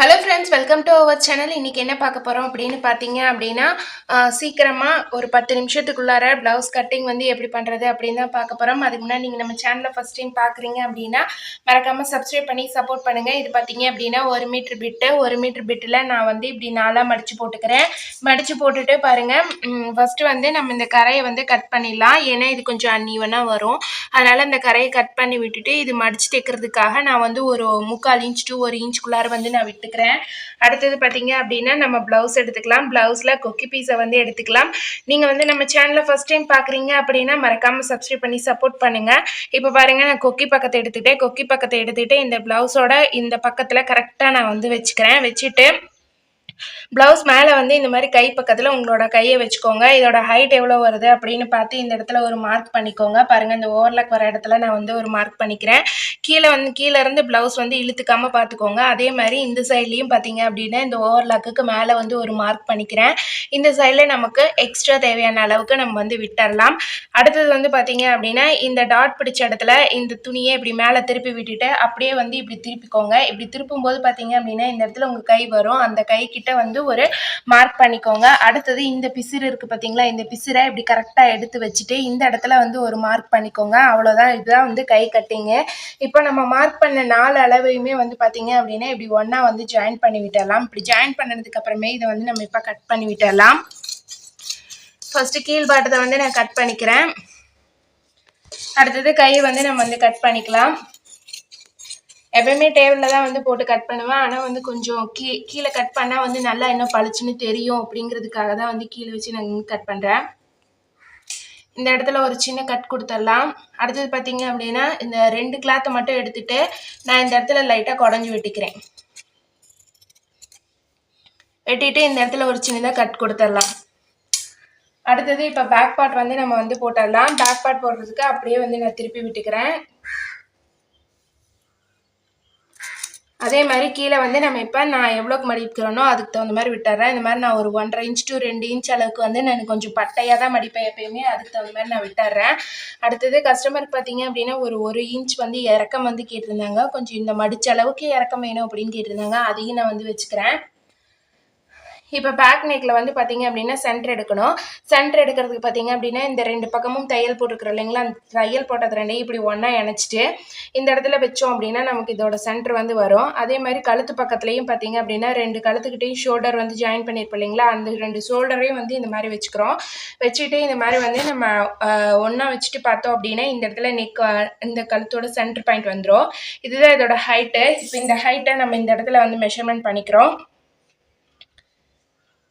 Hello friends welcome to our channel இன்றைக்கி என்ன பார்க்க போகிறோம் அப்படின்னு பார்த்தீங்க அப்படின்னா சீக்கிரமாக ஒரு பத்து நிமிஷத்துக்குள்ளார ப்ளவுஸ் கட்டிங் வந்து எப்படி பண்ணுறது அப்படின்னு தான் பார்க்க போகிறோம் அதுக்கு முன்னாடி நீங்கள் நம்ம சேனலை ஃபஸ்ட் டைம் பார்க்குறீங்க அப்படின்னா மறக்காமல் சப்ஸ்கிரைப் பண்ணி சப்போர்ட் பண்ணுங்கள் இது பார்த்தீங்க அப்படின்னா ஒரு மீட்ரு பிட்டு ஒரு மீட்ரு பிட்டில் நான் வந்து இப்படி நாளாக மடித்து போட்டுக்கிறேன். மடித்து போட்டுட்டு பாருங்கள் ஃபஸ்ட்டு வந்து நம்ம இந்த கரையை வந்து கட் பண்ணிடலாம். ஏன்னா இது கொஞ்சம் அன்னீவனாக வரும். அதனால் இந்த கரையை கட் பண்ணி விட்டுட்டு இது மடித்து தைக்கிறதுக்காக நான் வந்து ஒரு முக்கால் இன்ச் டு ஒரு இன்ச்சுக்குள்ளார வந்து நான் எடுத்துக்கிறேன். அடுத்தது பார்த்தீங்க அப்படின்னா நம்ம ப்ளவுஸ் எடுத்துக்கலாம். ப்ளவுஸில் கொக்கி பீஸை வந்து எடுத்துக்கலாம். நீங்கள் வந்து நம்ம சேனலை ஃபஸ்ட் டைம் பார்க்குறீங்க அப்படின்னா மறக்காமல் சப்ஸ்கிரைப் பண்ணி சப்போர்ட் பண்ணுங்கள் இப்போ பாருங்கள் நான் கொக்கி பக்கத்தை எடுத்துகிட்டேன் கொக்கி பக்கத்தை எடுத்துகிட்டு இந்த ப்ளவுஸோட இந்த பக்கத்தில் கரெக்டாக நான் வந்து வச்சுக்கிறேன். வச்சுட்டு ப்ளவுஸ் மேலே வந்து இந்த மாதிரி கை பக்கத்தில் உங்களோட கையை வச்சுக்கோங்க. இதோட ஹைட் எவ்வளோ வருது அப்படின்னு பார்த்து இந்த இடத்துல ஒரு மார்க் பண்ணிக்கோங்க. பாருங்கள் இந்த ஓவர்லாக் வர இடத்துல நான் வந்து ஒரு மார்க் பண்ணிக்கிறேன். கீழே வந்து கீழே இருந்து ப்ளவுஸ் வந்து இழுத்துக்காமல் பார்த்துக்கோங்க. அதே மாதிரி இந்த சைட்லேயும் பார்த்தீங்க அப்படின்னா இந்த ஓவர்லாக்குக்கு மேலே வந்து ஒரு மார்க் பண்ணிக்கிறேன். இந்த சைடில் நமக்கு எக்ஸ்ட்ரா தேவையான அளவுக்கு நம்ம வந்து விட்டுறலாம். அடுத்தது வந்து பார்த்தீங்க அப்படின்னா இந்த டாட் பிடிச்ச இடத்துல இந்த துணியை இப்படி மேலே திருப்பி விட்டுட்டு அப்படியே வந்து இப்படி திருப்பிக்கோங்க. இப்படி திருப்பும்போது பார்த்தீங்க அப்படின்னா இந்த இடத்துல உங்கள் கை வரும். அந்த கை கிட்ட வந்து ஒரு மார்க் பண்ணிக்கோங்க. அடுத்தது இந்த பிசிறு இருக்குது பார்த்தீங்களா இந்த பிசிறை இப்படி கரெக்டாக எடுத்து வச்சுட்டு இந்த இடத்துல வந்து ஒரு மார்க் பண்ணிக்கோங்க. அவ்வளோதான் இதுதான் வந்து கை கட்டிங்கு இப்போ நம்ம மார்க் பண்ண நாலு அளவையுமே வந்து பார்த்தீங்க அப்படின்னா இப்படி ஒன்றா வந்து ஜாயின் பண்ணி விட்டுடலாம் இப்படி ஜாயின் பண்ணதுக்கு அப்புறமே இதை வந்து நம்ம இப்போ கட் பண்ணி விட்டுடலாம் ஃபஸ்ட்டு கீழ்பாட்டத்தை வந்து நான் கட் பண்ணிக்கிறேன். அடுத்தது கையை வந்து நம்ம வந்து கட் பண்ணிக்கலாம். எப்பயுமே டேபிளில் தான் வந்து போட்டு கட் பண்ணுவேன். ஆனால் வந்து கொஞ்சம் கீ கீழே கட் பண்ணால் வந்து நல்லா இன்னும் பளிச்சுன்னு தெரியும் அப்படிங்கிறதுக்காக தான் வந்து கீழே வச்சு நான் கட் பண்ணுறேன் இந்த இடத்துல ஒரு சின்ன கட் கொடுத்துடலாம். அடுத்தது பார்த்தீங்க அப்படின்னா இந்த ரெண்டு கிளாத்தை மட்டும் எடுத்துட்டு நான் இந்த இடத்துல லைட்டாக குடஞ்சி வெட்டிக்கிறேன். வெட்டிட்டு இந்த இடத்துல ஒரு சின்னதாக கட் கொடுத்துடலாம். அடுத்தது இப்போ பேக் பார்ட் வந்து நம்ம வந்து போட்டுடலாம். பேக் பார்ட் போடுறதுக்கு அப்படியே வந்து நான் திருப்பி விட்டுக்கிறேன். அதே மாதிரி கீழே வந்து நம்ம இப்போ நான் எவ்வளோக்கு மடிக்கிறேனோ அதுக்கு தகுந்த மாதிரி விட்டுறேன். இந்த மாதிரி நான் ஒரு ஒன்றரை இன்ச் டு ரெண்டு இன்ச் அளவுக்கு வந்து நான் கொஞ்சம் பட்டையாக தான் மடிப்பேன் எப்பயுமே. அதுக்கு தகுந்த மாதிரி நான் விட்டுறேன். அடுத்தது கஸ்டமருக்கு பார்த்தீங்க அப்படின்னா ஒரு ஒரு இன்ச் வந்து இறக்கம் வந்து கேட்டிருந்தாங்க. கொஞ்சம் இந்த மடிச்ச அளவுக்கு இறக்கம் வேணும் அப்படின்னு கேட்டிருந்தாங்க. அதையும் நான் வந்து வச்சுக்கிறேன். இப்போ பேக் நெக்கில் வந்து பார்த்தீங்க அப்படின்னா சென்டர் எடுக்கணும். சென்டர் எடுக்கிறதுக்கு பார்த்தீங்க அப்படின்னா இந்த ரெண்டு பக்கமும் தையல் போட்டுருக்குறோம் இல்லைங்களா? அந்த தையல் போட்டது ரெண்டையும் இப்படி ஒன்றா இணைச்சிட்டு இந்த இடத்துல வச்சோம் அப்படின்னா நமக்கு இதோட சென்டர் வந்து வரும். அதே மாதிரி கழுத்து பக்கத்துலேயும் பார்த்தீங்க அப்படின்னா ரெண்டு கழுத்துக்கிட்டையும் ஷோல்டர் வந்து ஜாயின் பண்ணியிருப்போம் இல்லைங்களா? அந்த ரெண்டு ஷோல்டரையும் வந்து இந்த மாதிரி வச்சுக்கிறோம். வச்சுட்டு இந்த மாதிரி வந்து நம்ம ஒன்றா வச்சுட்டு பார்த்தோம் அப்படின்னா இந்த இடத்துல நெக் இந்த கழுத்தோட சென்டர் பாயிண்ட் வந்துடும் இதுதான் இதோட ஹைட்டு இப்போ இந்த ஹைட்டை நம்ம இந்த இடத்துல வந்து மெஷர்மெண்ட் பண்ணிக்கிறோம்.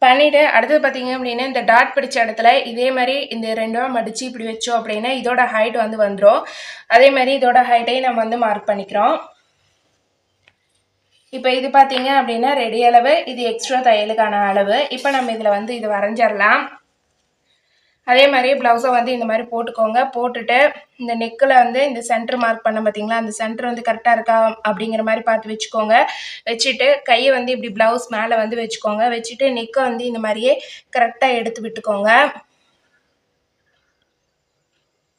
பண்ணிவிட்டு அடுத்தது பார்த்தீங்க அப்படின்னா இந்த டாட் பிடிச்ச இடத்துல இதே மாதிரி இந்த ரெண்டும் மடித்து இப்படி வச்சோம் அப்படின்னா இதோட ஹைட் வந்து வந்துடும் அதே மாதிரி இதோட ஹைட்டையும் நம்ம வந்து மார்க் பண்ணிக்கிறோம். இப்போ இது பார்த்தீங்க அப்படின்னா ரெடி அளவு இது எக்ஸ்ட்ரா தையலுக்கான அளவு. இப்போ நம்ம இதில் வந்து இது வரைஞ்சிடலாம் அதே மாதிரி ப்ளவுஸை வந்து இந்த மாதிரி போட்டுக்கோங்க. போட்டுட்டு இந்த நெக்கில் வந்து இந்த சென்டர் மார்க் பண்ண பார்த்தீங்களா அந்த சென்டர் வந்து கரெக்டாக இருக்கா அப்படிங்கிற மாதிரி பார்த்து வச்சுக்கோங்க. வச்சுட்டு கையை வந்து இப்படி ப்ளவுஸ் மேலே வந்து வச்சுக்கோங்க. வச்சுட்டு நெக்கை வந்து இந்த மாதிரியே கரெக்டாக எடுத்து விட்டுக்கோங்க.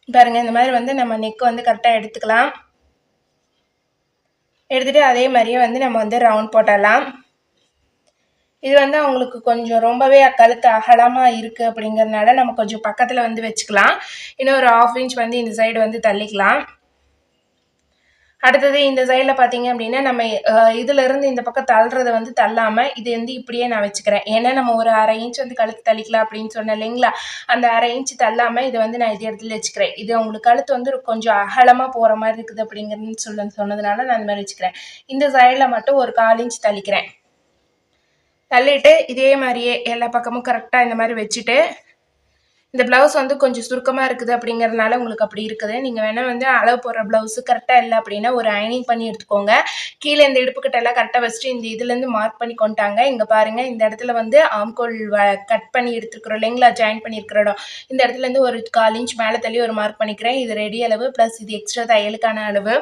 பாருங்கள் இந்த மாதிரி வந்து நம்ம நெக்கை வந்து கரெக்டாக எடுத்துக்கலாம். எடுத்துகிட்டு அதே மாதிரியே வந்து நம்ம வந்து ரவுண்ட் போட்டலாம் இது வந்து அவங்களுக்கு கொஞ்சம் ரொம்பவே கழுத்து அகலமாக இருக்குது அப்படிங்கிறதுனால நம்ம கொஞ்சம் பக்கத்தில் வந்து வச்சுக்கலாம். இன்னும் ஒரு ஆஃப் இன்ச் வந்து இந்த சைடு வந்து தள்ளிக்கலாம். அடுத்தது இந்த சைடில் பார்த்தீங்க அப்படின்னா நம்ம இதிலிருந்து இந்த பக்கம் தள்ளுறதை வந்து தள்ளாமல் இது வந்து இப்படியே நான் வச்சுக்கிறேன். ஏன்னா நம்ம ஒரு அரை இன்ச் வந்து கழுத்து தள்ளிக்கலாம் அப்படின்னு சொன்னேன் இல்லைங்களா? அந்த அரை இன்ச் தள்ளாமல் இதை வந்து நான் இது இடத்துல வச்சுக்கிறேன். இது அவங்களுக்கு கழுத்து வந்து கொஞ்சம் அகலமாக போகிற மாதிரி இருக்குது அப்படிங்கிறது சொல்ல சொன்னதுனால நான் அந்த மாதிரி வச்சுக்கிறேன். இந்த சைடில் மட்டும் ஒரு கால் இன்ச் தள்ளிக்கிறேன். தள்ளிட்டு இதே மாதிரியே எல்லா பக்கமும் கரெக்டாக இந்த மாதிரி வச்சுட்டு இந்த ப்ளவுஸ் வந்து கொஞ்சம் சுருக்கமாக இருக்குது அப்படிங்கிறதுனால உங்களுக்கு அப்படி இருக்குது. நீங்கள் வேணால் வந்து அளவு போடுற ப்ளவுஸு கரெக்டாக இல்லை அப்படின்னா ஒரு அயனிங் பண்ணி எடுத்துக்கோங்க. கீழே இந்த இடுப்புக்கிட்ட எல்லாம் கரெக்டாக வச்சுட்டு இந்த இதுலேருந்து மார்க் பண்ணி கொண்டாங்க. இங்கே பாருங்கள் இந்த இடத்துல வந்து ஆம்கோல் கட் பண்ணி எடுத்துருக்குறோம் இல்லைங்களா ஜாயின் பண்ணியிருக்கிற இடம். இந்த இடத்துலேருந்து ஒரு கால் இன்ச் மேலே தள்ளி ஒரு மார்க் பண்ணிக்கிறேன். இது ரெடி அளவு ப்ளஸ் இது எக்ஸ்ட்ரா தையலுக்கான அளவு.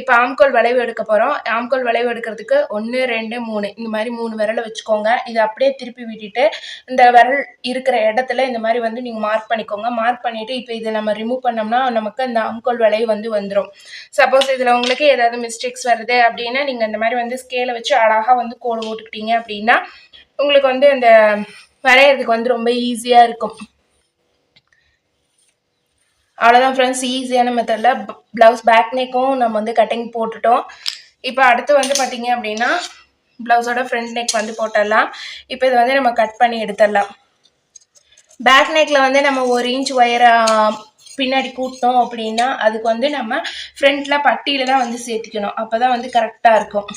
இப்போ ஆம்கோல் வளைவு எடுக்க போகிறோம் ஆம்கோல் வளைவு எடுக்கிறதுக்கு ஒன்று ரெண்டு மூணு. இந்த மாதிரி மூணு விரலை வச்சுக்கோங்க. இதை அப்படியே திருப்பி விட்டுட்டு இந்த விரல் இருக்கிற இடத்துல இந்த மாதிரி வந்து நீங்கள் மார்க் பண்ணிக்கோங்க. மார்க் பண்ணிவிட்டு இப்போ இதை நம்ம ரிமூவ் பண்ணோம்னா நமக்கு அந்த அம்கோல் விலை வந்து வந்துடும் சப்போஸ் இதில் உங்களுக்கு ஏதாவது மிஸ்டேக்ஸ் வருது அப்படின்னா நீங்கள் இந்த மாதிரி வந்து ஸ்கேலை வச்சு அழகாக வந்து கோடு போட்டுக்கிட்டீங்க அப்படின்னா உங்களுக்கு வந்து அந்த வரைகிறதுக்கு வந்து ரொம்ப ஈஸியாக இருக்கும். அவ்வளோதான் ஃப்ரெண்ட்ஸ் ஈஸியான மெத்தடில் ப்ளவுஸ் பேக் நெக்கும் நம்ம வந்து கட்டிங் போட்டுட்டோம். இப்போ அடுத்து வந்து பார்த்தீங்க அப்படின்னா ப்ளவுஸோட ஃப்ரண்ட் நெக் வந்து போட்டுடலாம். இப்போ இது வந்து நம்ம கட் பண்ணி எடுத்துடலாம். பேக் நெக்கில் வந்து நம்ம ஒரு இன்ச் ஒயரை பின்னாடி கூட்டினோம் அப்படின்னா அதுக்கு வந்து நம்ம ஃப்ரண்ட்டில் பட்டியில் தான் வந்து சேர்த்திக்கணும். அப்போ தான் வந்து கரெக்டாக இருக்கும்.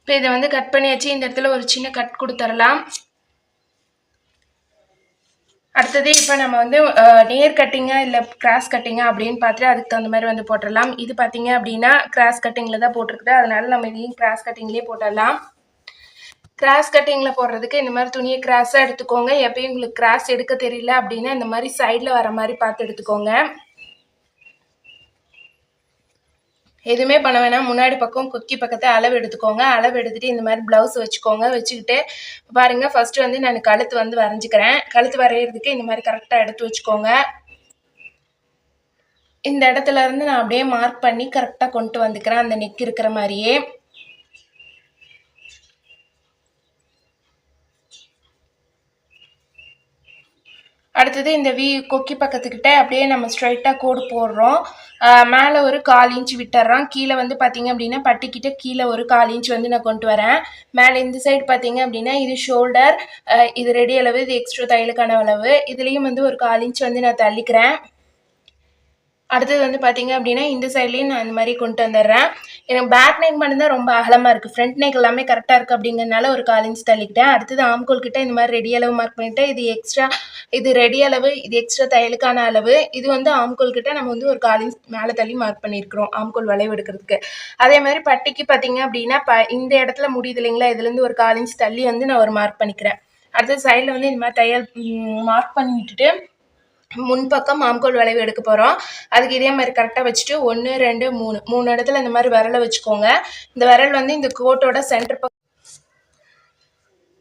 இப்போ இதை வந்து கட் பண்ணியாச்சு. இந்த இடத்துல ஒரு சின்ன கட் கொடுத்துடலாம் அடுத்தது இப்போ நம்ம வந்து நேர் கட்டிங்கா இல்லை கிராஸ் கட்டிங்கா அப்படின்னு பார்த்துட்டு அதுக்கு தகுந்த மாதிரி வந்து போட்டுடலாம். இது பார்த்தீங்க அப்படின்னா கிராஸ் கட்டிங்கில் தான் போட்டிருக்குது. அதனால நம்ம இதையும் கிராஸ் கட்டிங்லேயே போட்டுடலாம். கிராஸ் கட்டிங்கில் போடுறதுக்கு இந்த மாதிரி துணியை கிராஸாக எடுத்துக்கோங்க. எப்பயும் உங்களுக்கு கிராஸ் எடுக்க தெரியல அப்படின்னா இந்த மாதிரி சைடில் வர மாதிரி பார்த்து எடுத்துக்கோங்க. எதுவுமே பண்ண வேணாம். முன்னாடி பக்கம் கொக்கி பக்கத்தை அளவு எடுத்துக்கோங்க. அளவு எடுத்துகிட்டு இந்த மாதிரி ப்ளவுஸ் வச்சுக்கோங்க. வச்சுக்கிட்டு பாருங்கள் ஃபஸ்ட்டு வந்து நான் கழுத்து வந்து வரைஞ்சிக்கிறேன். கழுத்து வரைகிறதுக்கு இந்த மாதிரி கரெக்டாக எடுத்து வச்சுக்கோங்க. இந்த இடத்துல இருந்து நான் அப்படியே மார்க் பண்ணி கரெக்டாக கொண்டு வந்துக்கிறேன். அந்த நெக் இருக்கிற மாதிரியே. அடுத்தது இந்த வி கொக்கி பக்கத்துக்கிட்ட அப்படியே நம்ம ஸ்ட்ரைட்டாக கோடு போடுறோம். மேலே ஒரு கால் இன்ச் விட்டுறோம் கீழே வந்து பார்த்தீங்க அப்படின்னா பட்டிக்கிட்ட கீழே ஒரு கால் இன்ச் வந்து நான் கொண்டு வரேன். மேலே இந்த சைடு பார்த்தீங்க அப்படின்னா இது ஷோல்டர் இது ரெடி அளவு இது எக்ஸ்ட்ரா தையலுக்கான அளவு. இதுலேயும் வந்து ஒரு கால் இன்ச் வந்து நான் தள்ளிக்கிறேன். அடுத்தது வந்து பார்த்தீங்க அப்படின்னா இந்த சைட்லேயும் நான் அந்த மாதிரி கொண்டு வந்துடுறேன். எனக்கு பேக் நெக் மட்டும்தான் ரொம்ப அகலமாக இருக்குது ஃப்ரண்ட் நெக் எல்லாமே கரெக்டாக இருக்குது அப்படிங்கிறனால ஒரு கால் இன்ச் தள்ளிக்கிட்டேன். அடுத்தது ஆம்கோல் கிட்ட இந்த மாதிரி ரெடி அளவு மார்க் பண்ணிவிட்டு இது எக்ஸ்ட்ரா இது ரெடி அளவு இது எக்ஸ்ட்ரா தையலுக்கான அளவு இது வந்து ஆம்கோல் கிட்ட நம்ம வந்து ஒரு கால் இன்ச் மேலே தள்ளி மார்க் பண்ணியிருக்கிறோம் ஆம்கோல் வளைவு எடுக்கிறதுக்கு. அதே மாதிரி பட்டிக்கு பார்த்தீங்க அப்படின்னா ப இந்த இடத்துல முடியுது இல்லைங்களா? இதுலேருந்து ஒரு கால் இன்ச் தள்ளி வந்து நான் ஒரு மார்க் பண்ணிக்கிறேன். அடுத்தது சைடில் வந்து இந்த மாதிரி தையல் மார்க் பண்ணிவிட்டுட்டு முன்பக்கம் மாம்கோல் வளைவு எடுக்க போகிறோம் அதுக்கு இதே மாதிரி கரெக்டாக வச்சுட்டு ஒன்று ரெண்டு மூணு மூணு இடத்துல இந்த மாதிரி விரலை வச்சுக்கோங்க. இந்த விரல் வந்து இந்த கோட்டோட சென்டர் பக்கம்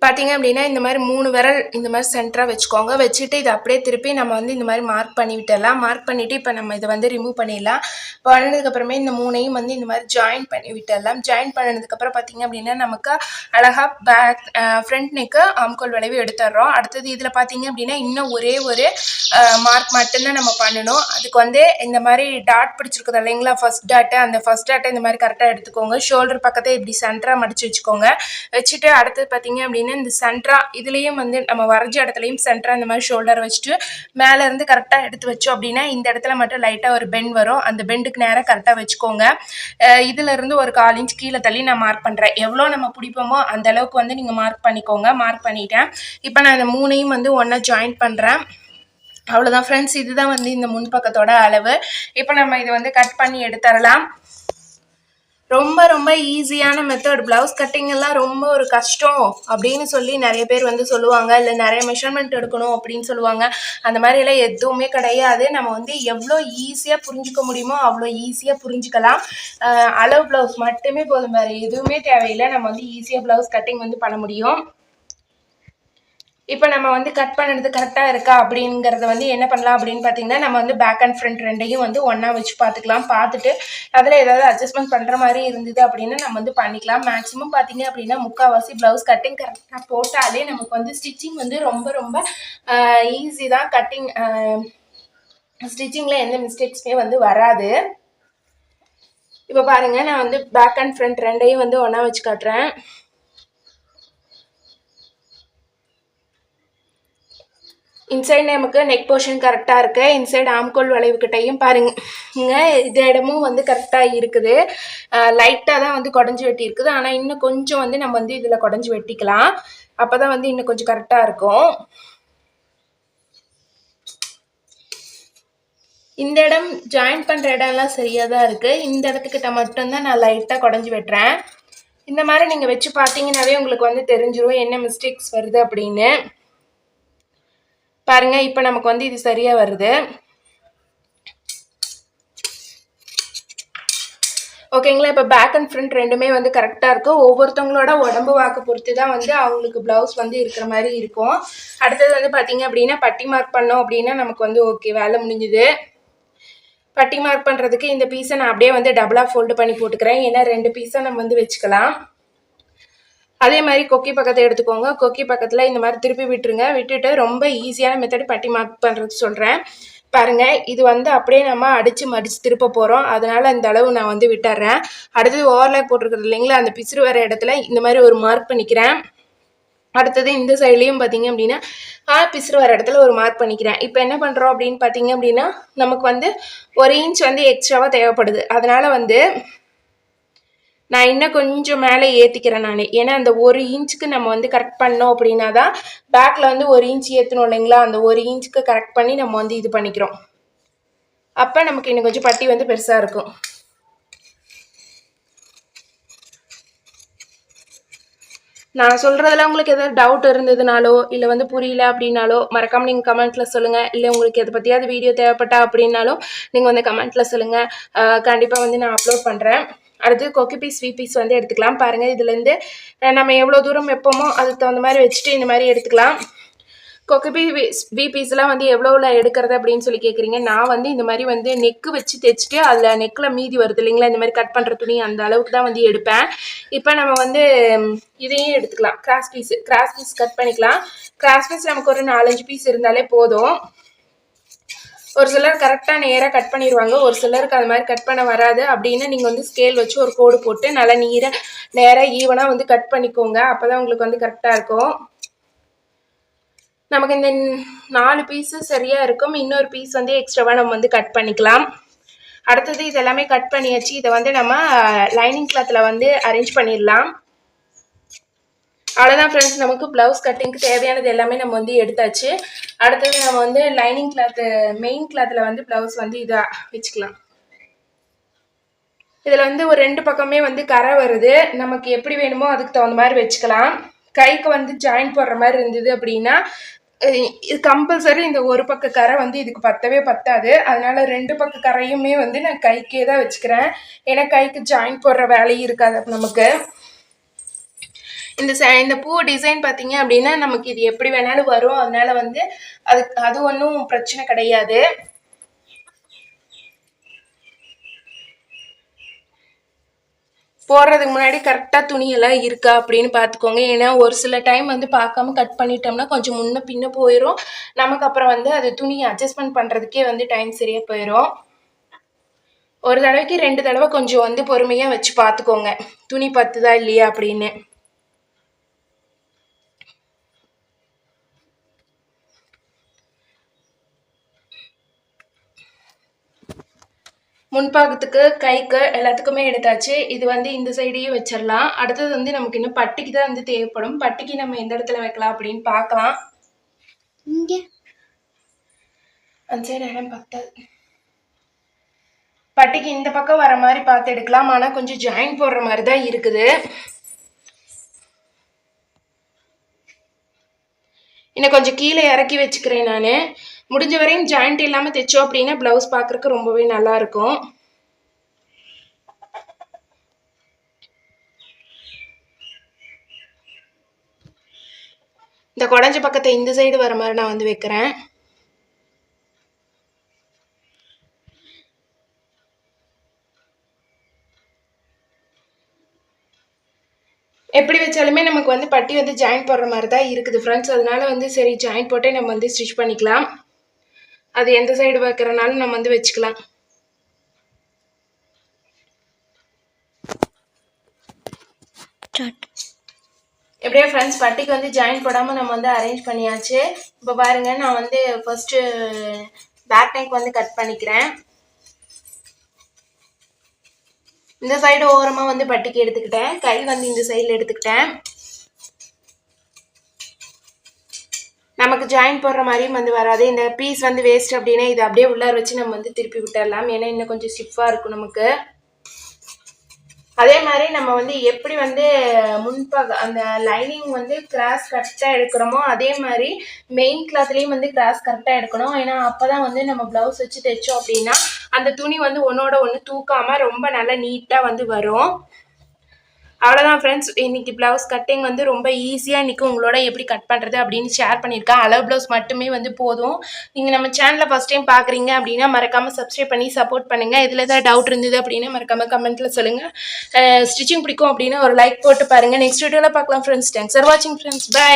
பார்த்தீங்க அப்படின்னா இந்த மாதிரி மூணு விரல் இந்த மாதிரி சென்டராக வச்சுக்கோங்க. வச்சுட்டு இதை அப்படியே திருப்பி நம்ம வந்து இந்த மாதிரி மார்க் பண்ணிவிட்டலாம் மார்க் பண்ணிவிட்டு இப்போ நம்ம இதை வந்து ரிமூவ் பண்ணிடலாம். பண்ணதுக்கப்புறமே இந்த மூணையும் வந்து இந்த மாதிரி ஜாயின் பண்ணி விட்டுடலாம். ஜாயின் பண்ணதுக்கப்புறம் பார்த்தீங்க அப்படின்னா நமக்கு அழகாக பேக் ஃப்ரண்ட் நெக்கு ஆம்கோல் விளைவு எடுத்துடுறோம். அடுத்தது இதில் பார்த்தீங்க அப்படின்னா இன்னும் ஒரே ஒரு மார்க் மட்டும்தான் நம்ம பண்ணணும். அதுக்கு வந்து இந்த மாதிரி டாட் பிடிச்சிருக்குது இல்லைங்களா? ஃபஸ்ட் டாட்டு அந்த ஃபஸ்ட் டாட்டை இந்த மாதிரி கரெக்டாக எடுத்துக்கோங்க. ஷோல்டர் பக்கத்தை இப்படி சென்டராக மடித்து வச்சுக்கோங்க. வச்சுட்டு அடுத்தது பார்த்தீங்க அப்படின்னா இந்த சென்ட்ரா இதுலேயும் வந்து நம்ம வரைஞ்ச இடத்துலையும் சென்ட்ரா இந்த மாதிரி ஷோல்டர் வச்சுட்டு மேலேருந்து கரெக்டாக எடுத்து வச்சோம் அப்படின்னா இந்த இடத்துல மட்டும் லைட்டாக ஒரு பெண்ட் வரும். அந்த பெண்டுக்கு நேராக கரெக்டாக வச்சுக்கோங்க. இதுலேருந்து ஒரு கால் இன்ச் கீழே தள்ளி நான் மார்க் பண்ணுறேன் எவ்வளோ நம்ம பிடிப்போமோ அந்த அளவுக்கு வந்து நீங்கள் மார்க் பண்ணிக்கோங்க. மார்க் பண்ணிட்டேன். இப்போ நான் இந்த மூணையும் வந்து ஒன்றா ஜாயின் பண்ணுறேன் அவ்வளோதான் ஃப்ரெண்ட்ஸ் இதுதான் வந்து இந்த முன்பக்கத்தோட அளவு. இப்போ நம்ம இதை வந்து கட் பண்ணி எடுத்துடலாம். ரொம்ப ரொம்ப ஈஸியான மெத்தட் ப்ளவுஸ் கட்டிங் எல்லாம் ரொம்ப ஒரு கஷ்டம் அப்படின்னு சொல்லி நிறைய பேர் வந்து சொல்லுவாங்க. இல்லை நிறைய மெஷர்மெண்ட் எடுக்கணும் அப்படின்னு சொல்லுவாங்க. அந்த மாதிரி எல்லாம் எதுவுமே கிடையாது. நம்ம வந்து எவ்வளோ ஈஸியாக புரிஞ்சுக்க முடியுமோ அவ்வளோ ஈஸியாக புரிஞ்சுக்கலாம். அளவு ப்ளவுஸ் மட்டுமே போதும். வேறு எதுவுமே தேவையில்லை. நம்ம வந்து ஈஸியாக ப்ளவுஸ் கட்டிங் வந்து பண்ண முடியும். இப்போ நம்ம வந்து கட் பண்ணுறது கரெக்டாக இருக்கா அப்படிங்கிறத வந்து என்ன பண்ணலாம் அப்படின்னு பார்த்தீங்கன்னா நம்ம வந்து பேக் அண்ட் ஃப்ரண்ட் ரெண்டையும் வந்து ஒன்றா வச்சு பார்த்துக்கலாம் பார்த்துட்டு அதில் ஏதாவது அட்ஜஸ்ட்மெண்ட் பண்ணுற மாதிரி இருந்தது அப்படின்னா நம்ம வந்து பண்ணிக்கலாம். மேக்ஸிமம் பார்த்தீங்க அப்படின்னா முக்கால்வாசி ப்ளவுஸ் கட்டிங் கரெக்டாக போட்டாலே நமக்கு வந்து ஸ்டிச்சிங் வந்து ரொம்ப ரொம்ப ஈஸி தான். கட்டிங் ஸ்டிச்சிங்கில் எந்த மிஸ்டேக்ஸுமே வந்து வராது. இப்போ பாருங்கள் நான் வந்து பேக் அண்ட் ஃப்ரண்ட் ரெண்டையும் வந்து ஒன்றா வச்சு காட்டுறேன். இன்சைட் நமக்கு நெக் போர்ஷன் கரெக்டாக இருக்குது இன்சைட் ஆம்கோல் வளைவுக்கிட்டையும் பாருங்க. இந்த இடமும் வந்து கரெக்டாக இருக்குது. லைட்டாக தான் வந்து குடஞ்சி வெட்டி இருக்குது ஆனால் இன்னும் கொஞ்சம் வந்து நம்ம வந்து இதில் குடஞ்சி வெட்டிக்கலாம். அப்போ தான் வந்து இன்னும் கொஞ்சம் கரெக்டாக இருக்கும். இந்த இடம் ஜாயின் பண்ணுற இடம்லாம் சரியாக தான் இருக்குது இந்த இடத்துக்கிட்ட மட்டும்தான் நான் லைட்டாக குடஞ்சி வெட்டுறேன். இந்த மாதிரி நீங்கள் வச்சு பார்த்தீங்கன்னாவே உங்களுக்கு வந்து தெரிஞ்சிடும் என்ன மிஸ்டேக்ஸ் வருது அப்படின்னு. பாருங்கள் இப்போ நமக்கு வந்து இது சரியாக வருது. ஓகேங்களா இப்போ பேக் அண்ட் ஃப்ரண்ட் ரெண்டுமே வந்து கரெக்டாக இருக்கும் ஒவ்வொருத்தவங்களோட உடம்பு வாக்கு பொறுத்து தான் வந்து அவங்களுக்கு ப்ளவுஸ் வந்து இருக்கிற மாதிரி இருக்கும். அடுத்தது வந்து பார்த்திங்க அப்படின்னா பட்டி மார்க் பண்ணோம் அப்படின்னா நமக்கு வந்து ஓகே வேலை முடிஞ்சுது. பட்டி மார்க் பண்ணுறதுக்கு இந்த பீஸை நான் அப்படியே வந்து டபுளாக ஃபோல்டு பண்ணி போட்டுக்கிறேன். ஏன்னா ரெண்டு பீஸை நம்ம வந்து வச்சுக்கலாம். அதே மாதிரி கொக்கி பக்கத்தை எடுத்துக்கோங்க. கொக்கி பக்கத்தில் இந்த மாதிரி திருப்பி விட்டுருங்க. விட்டுட்டு ரொம்ப ஈஸியான மெத்தட் பட்டி மார்க் பண்ணுறது சொல்கிறேன் பாருங்கள் இது வந்து அப்படியே நம்ம அடித்து மடித்து திருப்ப போகிறோம் அதனால் இந்த அளவு நான் வந்து விட்டுறேன். அடுத்தது ஓவர்லாக் போட்டிருக்கிறது இல்லைங்களா? அந்த பிசுறு வர இடத்துல இந்த மாதிரி ஒரு மார்க் பண்ணிக்கிறேன். அடுத்தது இந்த சைட்லேயும் பார்த்தீங்க அப்படின்னா ஆ பிசுறு வர இடத்துல ஒரு மார்க் பண்ணிக்கிறேன். இப்போ என்ன பண்ணுறோம் அப்படின்னு பார்த்தீங்க அப்படின்னா நமக்கு வந்து ஒரு இன்ச் வந்து எக்ஸ்ட்ராவாக தேவைப்படுது. அதனால் வந்து நான் இன்னும் கொஞ்சம் மேலே ஏற்றிக்கிறேன் நான். ஏன்னா அந்த ஒரு இன்ச்சுக்கு நம்ம வந்து கரெக்ட் பண்ணோம் அப்படின்னா தான் பேக்கில் வந்து ஒரு இன்ச் ஏற்றணும் இல்லைங்களா? அந்த ஒரு இன்ச்சுக்கு கரெக்ட் பண்ணி நம்ம வந்து இது பண்ணிக்கிறோம். அப்போ நமக்கு இன்னும் கொஞ்சம் பட்டி வந்து பெருசாக இருக்கும். நான் சொல்கிறதுல உங்களுக்கு எதாவது டவுட் இருந்ததுனாலோ இல்லை வந்து புரியல அப்படின்னாலோ மறக்காமல் நீங்கள் கமெண்ட்டில் சொல்லுங்கள் இல்லை உங்களுக்கு எதை பற்றியாவது வீடியோ தேவைப்பட்டா அப்படின்னாலும் நீங்கள் வந்து கமெண்ட்டில் சொல்லுங்கள் கண்டிப்பாக வந்து நான் அப்லோட் பண்ணுறேன் அடுத்து கொக்கி பீஸ் வி பீஸ் வந்து எடுத்துக்கலாம். பாருங்கள் இதுலேருந்து நம்ம எவ்வளோ தூரம் வைப்போமோ அதுக்கு தகுந்த மாதிரி வச்சுட்டு இந்த மாதிரி எடுத்துக்கலாம். கொக்கி பீ வி பீஸ்லாம் வந்து எவ்வளோவில் எடுக்கிறது அப்படின்னு சொல்லி கேட்குறீங்க நான் வந்து இந்த மாதிரி வந்து நெக்கு வச்சு தைச்சிட்டு அதில் நெக்கில் மீதி வருது இல்லைங்களா? இந்த மாதிரி கட் பண்ணுற துணி அந்த அளவுக்கு தான் வந்து எடுப்பேன். இப்போ நம்ம வந்து இதையும் எடுத்துக்கலாம். Cross piece cross piece cut பண்ணிக்கலாம். கிராஸ் பீஸ் நமக்கு ஒரு நாலஞ்சு பீஸ் இருந்தாலே போதும். ஒரு சிலர் கரெக்டாக நேராக கட் பண்ணிடுவாங்க ஒரு சிலருக்கு அது மாதிரி கட் பண்ண வராது. அப்படின்னு நீங்கள் வந்து ஸ்கேல் வச்சு ஒரு கோடு போட்டு நல்லா நீரை நேராக ஈவனாக வந்து கட் பண்ணிக்கோங்க. அப்போ தான் உங்களுக்கு வந்து கரெக்டாக இருக்கும். நமக்கு இந்த நாலு பீஸு சரியாக இருக்கும். இன்னொரு பீஸ் வந்து எக்ஸ்ட்ராவாக நம்ம வந்து கட் பண்ணிக்கலாம். அடுத்தது இது எல்லாமே கட் பண்ணியாச்சு. இதை வந்து நம்ம லைனிங் கிளாத்தில் வந்து அரேஞ்ச் பண்ணிடலாம். அவ்வளோதான் ஃப்ரெண்ட்ஸ் நமக்கு ப்ளவுஸ் கட்டிங்க்கு தேவையானது எல்லாமே நம்ம வந்து எடுத்தாச்சு. அடுத்தது நம்ம வந்து லைனிங் கிளாத்து மெயின் கிளாத்தில் வந்து ப்ளவுஸ் வந்து இதாக வச்சுக்கலாம். இதில் வந்து ஒரு ரெண்டு பக்கமே வந்து கரை வருது. நமக்கு எப்படி வேணுமோ அதுக்கு தகுந்த மாதிரி வச்சுக்கலாம். கைக்கு வந்து ஜாயின் போடுற மாதிரி இருந்தது அப்படின்னா இது கம்பல்சரி இந்த ஒரு பக்க கரை வந்து இதுக்கு பத்தவே பத்தாது. அதனால ரெண்டு பக்க கரையுமே வந்து நான் கைக்கே தான் வச்சுக்கிறேன். ஏன்னா கைக்கு ஜாயின் போடுற வேலையும் இருக்காது நமக்கு. இந்த ச இந்த பூ டிசைன் பார்த்தீங்க அப்படின்னா நமக்கு இது எப்படி வேணாலும் வரும். அதனால வந்து அது அது ஒன்றும் பிரச்சனை கிடையாது. போடுறதுக்கு முன்னாடி கரெக்டாக துணியெல்லாம் இருக்கா அப்படின்னு பார்த்துக்கோங்க ஏன்னா ஒரு சில டைம் வந்து பார்க்காம கட் பண்ணிட்டோம்னா கொஞ்சம் முன்ன பின்ன போயிடும் நமக்கு அப்புறம் வந்து அது துணியை அட்ஜஸ்ட்மெண்ட் பண்ணுறதுக்கே வந்து டைம் சரியாக போயிடும் ஒரு தடவைக்கு ரெண்டு தடவை கொஞ்சம் வந்து பொறுமையாக வச்சு பார்த்துக்கோங்க துணி பத்துதா இல்லையா அப்படின்னு. முன்பாகத்துக்கு கைக்கு எல்லாத்துக்குமே எடுத்தாச்சு. இது வந்து இந்த சைடையும் வச்சிடலாம் அடுத்தது வந்து நமக்கு இன்னும் பட்டிக்கு தான் வந்து தேவைப்படும். பட்டிக்கு நம்ம எந்த இடத்துல வைக்கலாம் அப்படின்னு பார்க்கலாம். இங்கே. அந்த சைடு இடம் பத்தாது பட்டிக்கு இந்த பக்கம் வர மாதிரி பார்த்து எடுக்கலாம். ஆனால் கொஞ்சம் ஜாயின் போடுற மாதிரி தான் இருக்குது. இன்னும் கொஞ்சம் கீழே இறக்கி வச்சுக்கிறேன் நான். முடிஞ்ச வரையும் ஜாயிண்ட் இல்லாமல் தைச்சோம் அப்படின்னா ப்ளவுஸ் பார்க்குறக்கு ரொம்பவே நல்லா இருக்கும் இந்த குடஞ்ச பக்கத்தை இந்த சைடு வர மாதிரி நான் வந்து வைக்கிறேன். எப்படி வச்சாலுமே நமக்கு வந்து பட்டி வந்து ஜாயின் போடுற மாதிரி தான் இருக்குது ஃப்ரெண்ட்ஸ் அதனால வந்து சரி ஜாயின் போட்டே நம்ம வந்து ஸ்டிச் பண்ணிக்கலாம். அது எந்த சைடு வைக்கிறனாலும் நம்ம வந்து வச்சுக்கலாம். எப்படியோ ஃப்ரெண்ட்ஸ் பட்டிக்கு வந்து ஜாயின் போடாமல் நம்ம வந்து அரேஞ்ச் பண்ணியாச்சு. இப்போ பாருங்கள் நான் வந்து ஃபஸ்ட்டு பேக் நெக் வந்து கட் பண்ணிக்கிறேன். இந்த சைடு ஓரமாக வந்து பட்டிக்கு எடுத்துக்கிட்டேன். கை வந்து இந்த சைடில் எடுத்துக்கிட்டேன். நமக்கு ஜாயின் போடுற மாதிரியும் வந்து வராது. இந்த பீஸ் வந்து வேஸ்ட் அப்படின்னா இதை அப்படியே உள்ளார வச்சு நம்ம வந்து திருப்பி விட்டுடலாம் ஏன்னா இன்னும் கொஞ்சம் ஸ்டிஃபாக இருக்கும் நமக்கு. அதே மாதிரி நம்ம வந்து எப்படி வந்து முன்பக அந்த லைனிங் வந்து கிராஸ் கரெக்டாக எடுக்கிறோமோ அதே மாதிரி மெயின் கிளாத்லேயும் வந்து கிராஸ் கரெக்டாக எடுக்கணும். ஏன்னா அப்போ தான் வந்து நம்ம ப்ளவுஸ் வச்சு தைச்சோம் அப்படின்னா அந்த துணி வந்து ஒன்றோட ஒன்று தூக்காமல் ரொம்ப நல்லா நீட்டாக வந்து வரும். அவ்வளோதான் ஃப்ரெண்ட்ஸ் இன்னைக்கு ப்ளவுஸ் கட்டிங் வந்து ரொம்ப ஈஸியாக இன்றைக்கி உங்களோட எப்படி கட் பண்ணுறது அப்படின்னு ஷேர் பண்ணியிருக்கேன். அளவு ப்ளவுஸ் மட்டுமே வந்து போதும். நீங்கள் நம்ம சேனலில் ஃபஸ்ட் டைம் பார்க்குறீங்க அப்படின்னா மறக்காமல் சப்ஸ்கிரைப் பண்ணி சப்போர்ட் பண்ணுங்கள் இதில் ஏதாவது டவுட் இருந்தது அப்படின்னா மறக்காமல் கமெண்ட்டில் சொல்லுங்கள் ஸ்டிச்சிங் பிடிக்கும் அப்படின்னா ஒரு லைக் போட்டு பாருங்கள் நெக்ஸ்ட் வீடியோவில் பார்க்கலாம் ஃப்ரெண்ட்ஸ் தேங்க்ஸ் ஃபார் வாட்சிங் ஃப்ரெண்ட்ஸ் பை